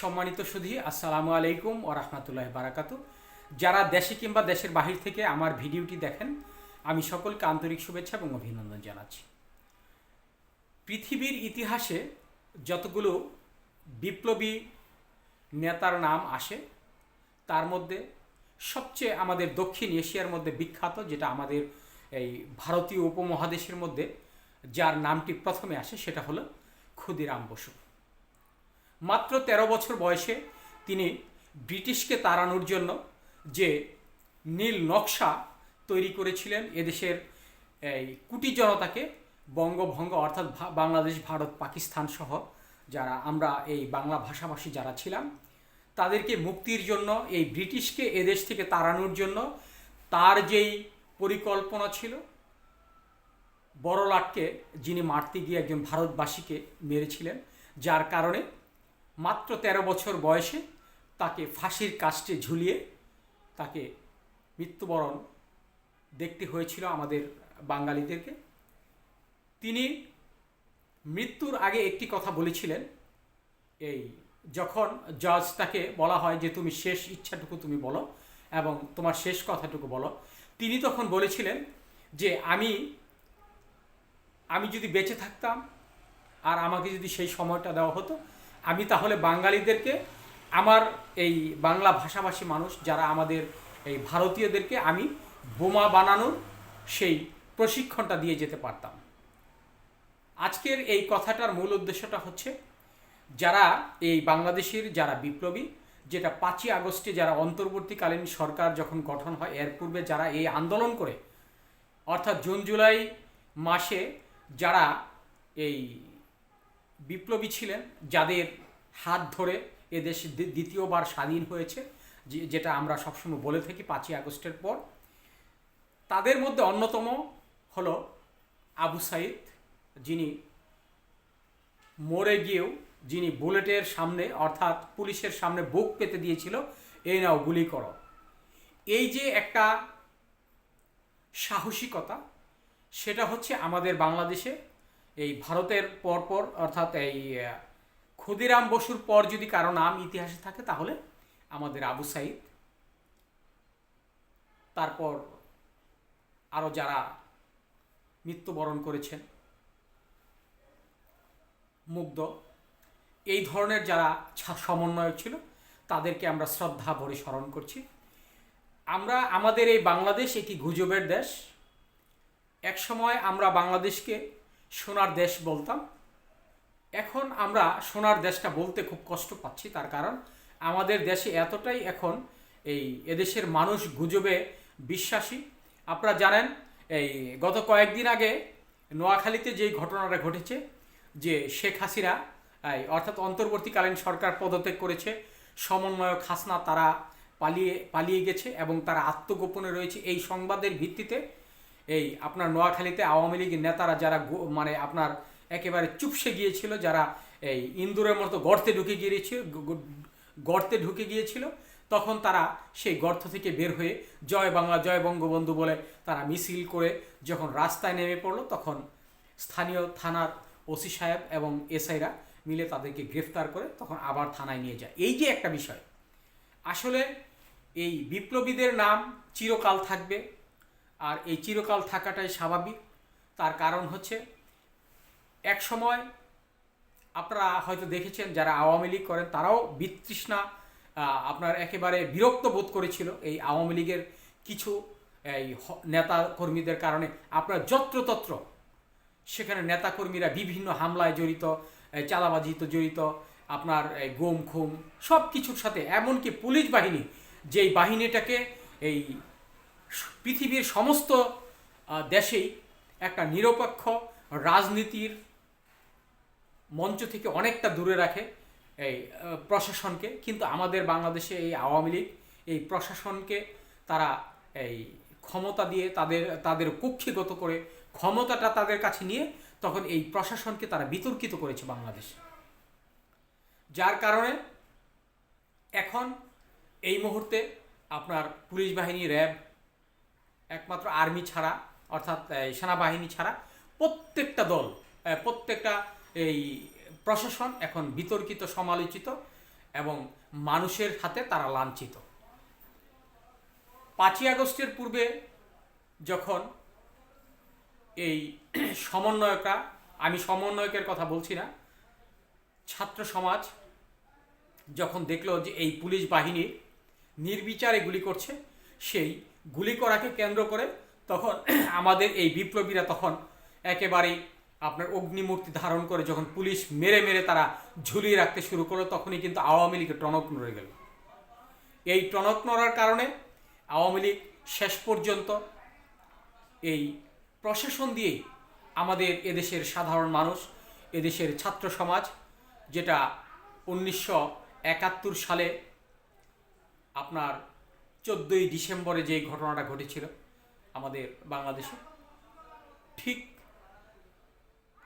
সম্মানিত সুধী, আসসালামু আলাইকুম ও রহমতুল্লাহ বারাকাতু যারা দেশে কিংবা দেশের বাহির থেকে আমার ভিডিওটি দেখেন, আমি সকলকে আন্তরিক শুভেচ্ছা এবং অভিনন্দন জানাচ্ছি। পৃথিবীর ইতিহাসে যতগুলো বিপ্লবী নেতার নাম আসে, তার মধ্যে সবচেয়ে আমাদের দক্ষিণ এশিয়ার মধ্যে বিখ্যাত, যেটা আমাদের এই ভারতীয় উপমহাদেশের মধ্যে, যার নামটি প্রথমে আসে, সেটা হলো ক্ষুদিরাম বসু। মাত্র ১৩ বছর বয়সে তিনি ব্রিটিশকে তাড়ানোর জন্য যে নীল নকশা তৈরি করেছিলেন এদেশের এই কুটি জনতাকে বঙ্গভঙ্গ অর্থাৎ বাংলাদেশ, ভারত, পাকিস্তান সহ যারা, আমরা এই বাংলা ভাষাভাষী যারা ছিলাম, তাদেরকে মুক্তির জন্য, এই ব্রিটিশকে এদেশ থেকে তাড়ানোর জন্য তার যেই পরিকল্পনা ছিল, বড়লাটকে যিনি মারতে গিয়ে একজন ভারতবাসীকে মেরেছিলেন, যার কারণে মাত্র ১৩ বছর বয়সে তাকে ফাঁসির কাস্টে ঝুলিয়ে তাকে মৃত্যুবরণ দেখতে হয়েছিল আমাদের বাঙালিদেরকে। তিনি মৃত্যুর আগে একটি কথা বলেছিলেন, এই যখন জজ তাকে বলা হয় যে তুমি শেষ ইচ্ছাটুকু তুমি বলো এবং তোমার শেষ কথাটুকু বলো, তিনি তখন বলেছিলেন যে আমি আমি যদি বেঁচে থাকতাম আর আমাকে যদি সেই সময়টা দেওয়া হতো আমি তাহলে বাঙালিদেরকে, আমার এই বাংলা ভাষাভাষী মানুষ যারা আমাদের এই ভারতীয়দেরকে আমি বোমা বানানোর সেই প্রশিক্ষণটা দিয়ে যেতে পারতাম। আজকের এই কথাটার মূল উদ্দেশ্যটা হচ্ছে, যারা এই বাংলাদেশের যারা বিপ্লবী, যেটা পাঁচই আগস্টে যারা অন্তর্বর্তীকালীন সরকার যখন গঠন হয়, এর পূর্বে যারা এই আন্দোলন করে, অর্থাৎ জুন, জুলাই মাসে যারা এই বিপ্লবী ছিলেন, যাদের হাত ধরে এদেশ দ্বিতীয়বার স্বাধীন হয়েছে যেটা আমরা সবসময় বলে থাকি পাঁচই আগস্টের পর। তাদের মধ্যে অন্যতম হলো আবু সাইদ, যিনি মরে গিয়েও, যিনি বুলেটের সামনে, অর্থাৎ পুলিশের সামনে বুক পেতে দিয়েছিল, এই নাও গুলি করো। এই যে একটা সাহসিকতা, সেটা হচ্ছে আমাদের বাংলাদেশে এই ভারতের পরপর অর্থাৎ এই ক্ষুদিরাম বসুর পর যদি কারও নাম ইতিহাসে থাকে, তাহলে আমাদের আবু সাইদ। তারপর আরও যারা মৃত্যুবরণ করেছেন, মুগ্ধ। এই ধরনের যারা সমন্বয়ক ছিল, তাদেরকে আমরা শ্রদ্ধা ভরে স্মরণ করছি। আমরা, আমাদের এই বাংলাদেশ একটি গুজবের দেশ। এক সময় আমরা বাংলাদেশকে সোনার দেশ বলতাম। এখন আমরা সোনার দেশটা বলতে খুব কষ্ট পাচ্ছি, তার কারণ আমাদের দেশে এতটাই এখন এই এদেশের মানুষ গুজবে বিশ্বাসী। আপনারা জানেন, এই গত কয়েকদিন আগে নোয়াখালীতে যেই ঘটনাটা ঘটেছে, যে শেখ হাসিনা অর্থাৎ অন্তর্বর্তীকালীন সরকার পদত্যাগ করেছে, সমন্বয়ক হাসনা তারা পালিয়ে পালিয়ে গেছে এবং তারা আত্মগোপনে রয়েছে। এই সংবাদের ভিত্তিতে এই আপনার নোয়াখালীতে আওয়ামী লীগের নেতারা যারা মানে আপনার একেবারে চুপসে গিয়েছিল, যারা এই ইন্দুরের মতো গর্তে ঢুকে গিয়েছিল গর্তে ঢুকে গিয়েছিল, তখন তারা সেই গর্ত থেকে বের হয়ে জয় বাংলা, জয় বঙ্গবন্ধু বলে তারা মিছিল করে যখন রাস্তায় নেমে পড়ল, তখন স্থানীয় থানার ওসি সাহেব এবং এসআইরা মিলে তাদেরকে গ্রেফতার করে তখন আবার থানায় নিয়ে যায়। এই যে একটা বিষয়, আসলে এই বিপ্লবীদের নাম চিরকাল থাকবে আর এই চিরকাল থাকাটাই স্বাভাবিক। তার কারণ হচ্ছে, এক সময় আপনারা হয়তো দেখেছেন যারা আওয়ামী লীগ করেন, তারাও বিতৃষ্ণা আপনার একেবারে বিরক্ত বোধ করেছিল এই আওয়ামী লীগের কিছু, এই নেতা কর্মীদের কারণে। আপনার যত্রতত্র, সেখানে নেতাকর্মীরা বিভিন্ন হামলায় জড়িত চাঁদাবাজিতে জড়িত, আপনার এই গুম খুম সব কিছুর সাথে। এমনকি পুলিশ বাহিনী, যেই বাহিনীটাকে এই পৃথিবীর সমস্ত দেশেই একটা নিরপেক্ষ রাজনীতির মঞ্চ থেকে অনেকটা দূরে রাখে এই প্রশাসনকে। কিন্তু আমাদের বাংলাদেশে এই আওয়ামী লীগ, এই প্রশাসনকে তারা এই ক্ষমতা দিয়ে তাদের তাদের কক্ষিগত করে ক্ষমতাটা তাদের কাছে নিয়ে তখন এই প্রশাসনকে তারা বিতর্কিত করেছে বাংলাদেশ। যার কারণে এখন এই মুহূর্তে আপনার পুলিশ বাহিনী, র্যাব একমাত্র আর্মি ছাড়া, অর্থাৎ সেনাবাহিনী ছাড়া প্রত্যেকটা দল প্রত্যেকটা, এই, প্রশাসন এখন বিতর্কিত, সমালোচিত এবং মানুষের হাতে তারা লাঞ্ছিত। পাঁচই আগস্টের পূর্বে যখন এই সমন্বয়করা, আমি সমন্বয়কের কথা বলছি না, ছাত্র সমাজ যখন দেখল যে এই পুলিশ বাহিনী নির্বিচারে গুলি করছে, সেই গুলি করাকে কেন্দ্র করে তখন আমাদের এই বিপ্লবীরা তখন একেবারেই আপনার অগ্নিমূর্তি ধারণ করে যখন পুলিশ মেরে মেরে তারা ঝুলিয়ে রাখতে শুরু করল, তখনই কিন্তু আওয়ামী লীগের টনক নড়ে গেল। এই টনক নড়ার কারণে আওয়ামী লীগ শেষ পর্যন্ত এই প্রশাসন দিয়েই আমাদের এদেশের সাধারণ মানুষ, এদেশের ছাত্র সমাজ, যেটা উনিশশো একাত্তর সালে আপনার চোদ্দোই ডিসেম্বরে যে ঘটনাটা ঘটেছিল আমাদের বাংলাদেশে, ঠিক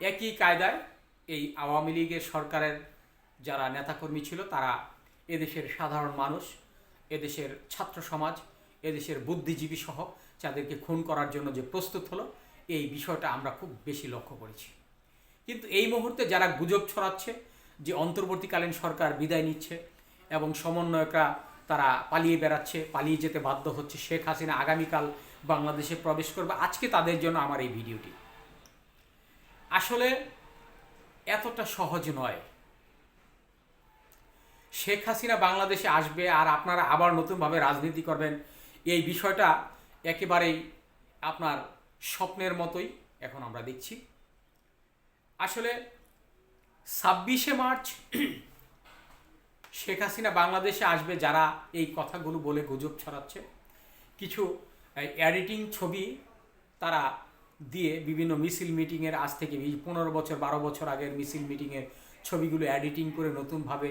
একই কায়দায় এই আওয়ামী লীগের সরকারের যারা নেতাকর্মী ছিল তারা এদেশের সাধারণ মানুষ, এদেশের ছাত্র সমাজ, এদেশের বুদ্ধিজীবী সহ যাদেরকে খুন করার জন্য যে প্রস্তুত হলো, এই বিষয়টা আমরা খুব বেশি লক্ষ্য করেছি। কিন্তু এই মুহূর্তে যারা গুজব ছড়াচ্ছে, যে অন্তর্বর্তীকালীন সরকার বিদায় নিচ্ছে এবং সমন্বয়করা তারা পালিয়ে বেড়াচ্ছে, পালিয়ে যেতে বাধ্য হচ্ছে শেখ হাসিনা আগামীকাল বাংলাদেশে প্রবেশ করবে। আজকে তাদের জন্য আমার এই ভিডিওটি। আসলে এতটা সহজ নয়। শেখ হাসিনা বাংলাদেশে আসবে আর আপনারা আবার নতুনভাবে রাজনীতি করবেন, এই বিষয়টা একেবারেই আপনার স্বপ্নের মতোই এখন আমরা দেখছি। আসলে ছাব্বিশে মার্চ শেখ হাসিনা বাংলাদেশে আসবে যারা এই কথাগুলো বলে গুজব ছড়াচ্ছে। কিছু এডিটিং ছবি তারা দিয়ে বিভিন্ন মিছিল মিটিংয়ের আজ থেকে পনেরো বছর, বারো বছর আগের মিছিল মিটিংয়ের ছবিগুলো এডিটিং করে নতুনভাবে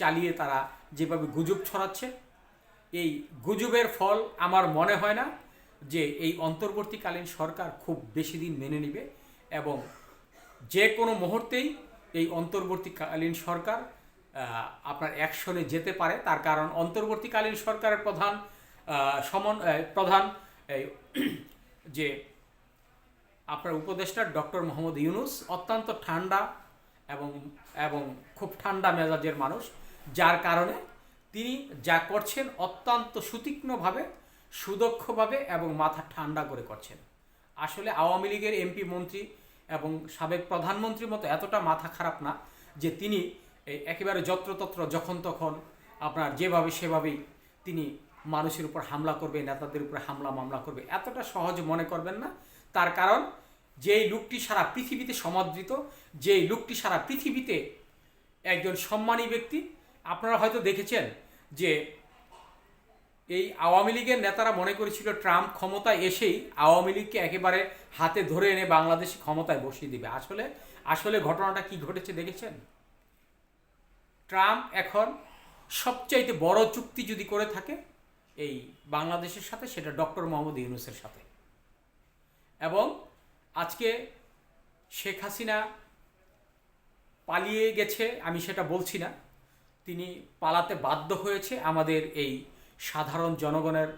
চালিয়ে তারা যেভাবে গুজব ছড়াচ্ছে, এই গুজবের ফল আমার মনে হয় না যে এই অন্তর্বর্তীকালীন সরকার খুব বেশি দিন মেনে নেবে এবং যে কোনো মুহূর্তেই এই অন্তর্বর্তীকালীন সরকার আপনার অ্যাকশনে যেতে পারে। তার কারণ অন্তর্বর্তীকালীন সরকারের প্রধান সমন প্রধান যে আপনার উপদেষ্টা ডক্টর মোহাম্মদ ইউনুস অত্যন্ত ঠান্ডা এবং এবং খুব ঠান্ডা মেজাজের মানুষ। যার কারণে তিনি যা করছেন অত্যন্ত সুতীক্ষ্ণভাবে, সুদক্ষভাবে এবং মাথা ঠান্ডা করে করছেন। আসলে আওয়ামী লীগের এমপি মন্ত্রী এবং সাবেক প্রধানমন্ত্রীর মতো এতটা মাথা খারাপ না যে তিনি এই একেবারে যত্রতত্র যখন তখন আপনার যেভাবে সেভাবেই তিনি মানুষের উপর হামলা করবে, নেতাদের উপর হামলা মামলা করবে, এতটা সহজ মনে করবেন না। তার কারণ, যেই লোকটি সারা পৃথিবীতে সমাদৃত, যেই লোকটি সারা পৃথিবীতে একজন সম্মানী ব্যক্তি, আপনারা হয়তো দেখেছেন যে এই আওয়ামী লীগের নেতারা মনে করেছিল ট্রাম্প ক্ষমতায় এসেই আওয়ামী লীগকে একেবারে হাতে ধরে এনে বাংলাদেশ ক্ষমতায় বসিয়ে দিবে। আসলে আসলে ঘটনাটা কি ঘটেছে দেখেছেন? ট্রাম্প এখন সবচাইতে বড় চুক্তি যদি করে থাকে, এই বাংলাদেশের সাথে, সেটা ডক্টর মোহাম্মদ ইউনুসের সাথে। এবং আজকে শেখ হাসিনা পালিয়ে গেছে, আমি সেটা বলছি না, তিনি পালাতে বাধ্য হয়েছে আমাদের এই সাধারণ জনগণের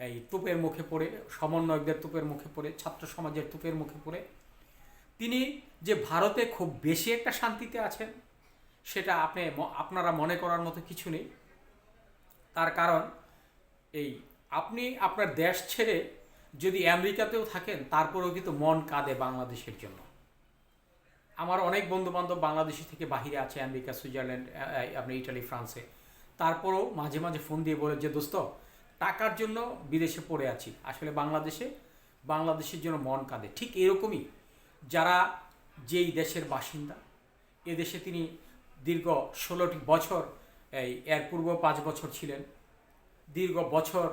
এই তুপের মুখে পড়ে, সমন্বয়কদের তুপের মুখে পড়ে, ছাত্র সমাজের তুপের মুখে পড়ে। তিনি যে ভারতে খুব বেশি একটা শান্তিতে আছেন সেটা আপনি আপনারা মনে করার মতো কিছু নেই। তার কারণ এই আপনি আপনার দেশ ছেড়ে যদি আমেরিকাতেও থাকেন তারপরেও কিন্তু মন কাঁদে বাংলাদেশের জন্য। আমার অনেক বন্ধু বান্ধব বাংলাদেশি থেকে বাহিরে আছে আমেরিকা সুইজারল্যান্ড আহ, ইটালি ফ্রান্সে। তারপরেও মাঝে মাঝে ফোন দিয়ে বলে যে দোস্ত টাকার জন্য বিদেশে পড়ে আছি। আসলে বাংলাদেশে বাংলাদেশের জন্য মন কাঁদে। ঠিক এরকমই যারা যেই দেশের বাসিন্দা এদেশে তিনি দীর্ঘ ষোলোটি বছর, এই, এর পূর্ব পাঁচ বছর ছিলেন। দীর্ঘ বছর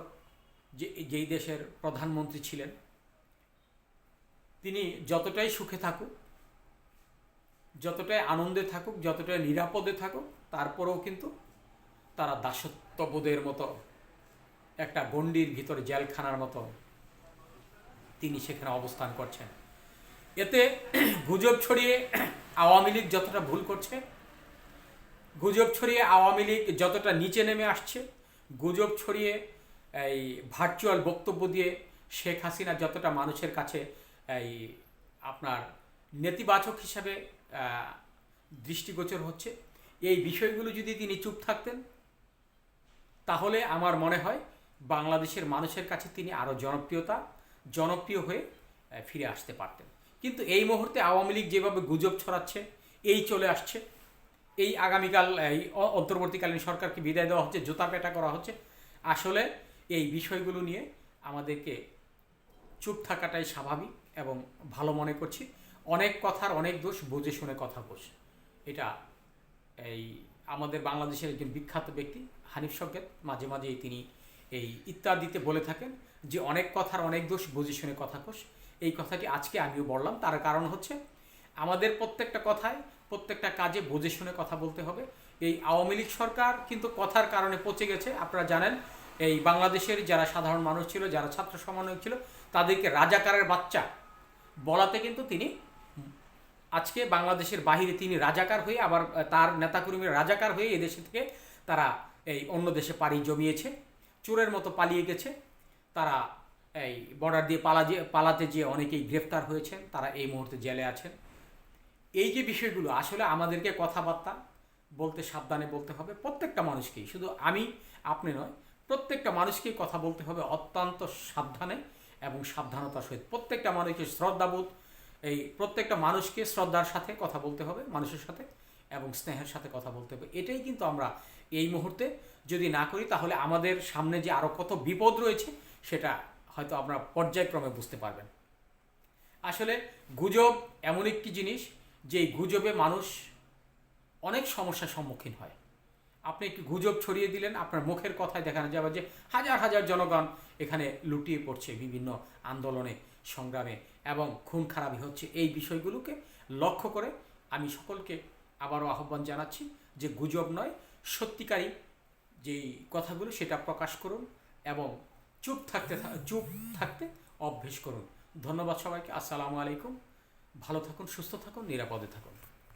যে, যেই দেশের প্রধানমন্ত্রী ছিলেন, তিনি যতটাই সুখে থাকুক, যতটাই আনন্দে থাকুক, যতটাই নিরাপদে থাকুক, তারপরেও কিন্তু তারা দাসত্ববোধের মতো একটা গণ্ডির ভিতরে জেলখানার মতো তিনি সেখানে অবস্থান করছেন। এতে গুজব ছড়িয়ে আওয়ামী লীগ যতটা ভুল করছে গুজব ছড়িয়ে আওয়ামী লীগ যতটা নিচে নেমে আসছে, গুজব ছড়িয়ে এই ভার্চুয়াল বক্তব্য দিয়ে শেখ হাসিনা যতটা মানুষের কাছে এই আপনার নেতিবাচক হিসাবে দৃষ্টিগোচর হচ্ছে। এই বিষয়গুলো যদি তিনি চুপ থাকতেন, তাহলে আমার মনে হয় বাংলাদেশের মানুষের কাছে তিনি আরও জনপ্রিয়তা, জনপ্রিয় হয়ে ফিরে আসতে পারতেন। কিন্তু এই মুহূর্তে আওয়ামী লীগ যেভাবে গুজব ছড়াচ্ছে, এই চলে আসছে। এই আগামীকাল, এই অন্তর্বর্তীকালীন সরকারকে বিদায় দেওয়া হচ্ছে, জুতা পেটা করা হচ্ছে। আসলে এই বিষয়গুলো নিয়ে আমাদেরকে চুপ থাকাটাই স্বাভাবিক এবং ভালো মনে করছি। অনেক কথার অনেক দোষ, বুঝে শুনে কথা বস। এটা এই আমাদের বাংলাদেশের একজন বিখ্যাত ব্যক্তি, হানিফ সকেত মাঝে মাঝেই তিনি এই ইত্যাদিতে বলে থাকেন যে, অনেক কথার অনেক দোষ, বুঝে শুনে কথা কোষ এই কথাটি আজকে আমিও বললাম। তার কারণ হচ্ছে আমাদের প্রত্যেকটা কথায় প্রত্যেকটা কাজে বুঝে শুনে কথা বলতে হবে। এই আওয়ামী লীগ সরকার কিন্তু কথার কারণে পচে গেছে। আপনারা জানেন, এই বাংলাদেশের যারা সাধারণ মানুষ ছিল, যারা ছাত্র সমন্বয়ক ছিল, তাদেরকে রাজাকারের বাচ্চা বলাতে কিন্তু তিনি আজকে বাংলাদেশের বাহিরে তিনি রাজাকার হয়ে আবার তার নেতাকর্মীরা রাজাকার হয়ে এদেশে থেকে তারা এই অন্য দেশে পাড়ি জমিয়েছে, চোরের মতো পালিয়ে গেছে। তারা এই বর্ডার দিয়ে পালা পালাতে যেয়ে অনেকেই গ্রেফতার হয়েছেন, তারা এই মুহূর্তে জেলে আছেন। এই যে বিষয়গুলো, আসলে আমাদেরকে কথাবার্তা বলতে সাবধানে বলতে হবে প্রত্যেকটা মানুষকেই। শুধু আমি, আপনি নয়, প্রত্যেকটা মানুষকেই কথা বলতে হবে অত্যন্ত সাবধানে এবং সাবধানতার সহিত। প্রত্যেকটা মানুষকে শ্রদ্ধাবোধ, এই প্রত্যেকটা মানুষকে শ্রদ্ধার সাথে কথা বলতে হবে, মানুষের সাথে এবং স্নেহের সাথে কথা বলতে হবে। এটাই কিন্তু আমরা এই মুহূর্তে যদি না করি, তাহলে আমাদের সামনে যে আরও কত বিপদ রয়েছে, সেটা হয়তো আপনারা পর্যায়ক্রমে বুঝতে পারবেন। আসলে গুজব এমন একটি জিনিস যে গুজবে মানুষ অনেক সমস্যার সম্মুখীন হয়। আপনি একটি গুজব ছড়িয়ে দিলেন, আপনার মুখের কথায় দেখানো যাবে যে হাজার হাজার জনগণ এখানে লুটিয়ে পড়ছে বিভিন্ন আন্দোলনে, সংগ্রামে এবং খুন খারাপি হচ্ছে। এই বিষয়গুলোকে লক্ষ্য করে আমি সকলকে আবারও আহ্বান জানাচ্ছি যে গুজব নয় সত্যিকারী যেই কথাগুলো সেটা প্রকাশ করুন এবং চুপ থাকতে চুপ থাকতে অভ্যেস করুন। ধন্যবাদ সবাইকে। আসসালামু আলাইকুম। ভালো থাকুন সুস্থ থাকুন নিরাপদে থাকুন।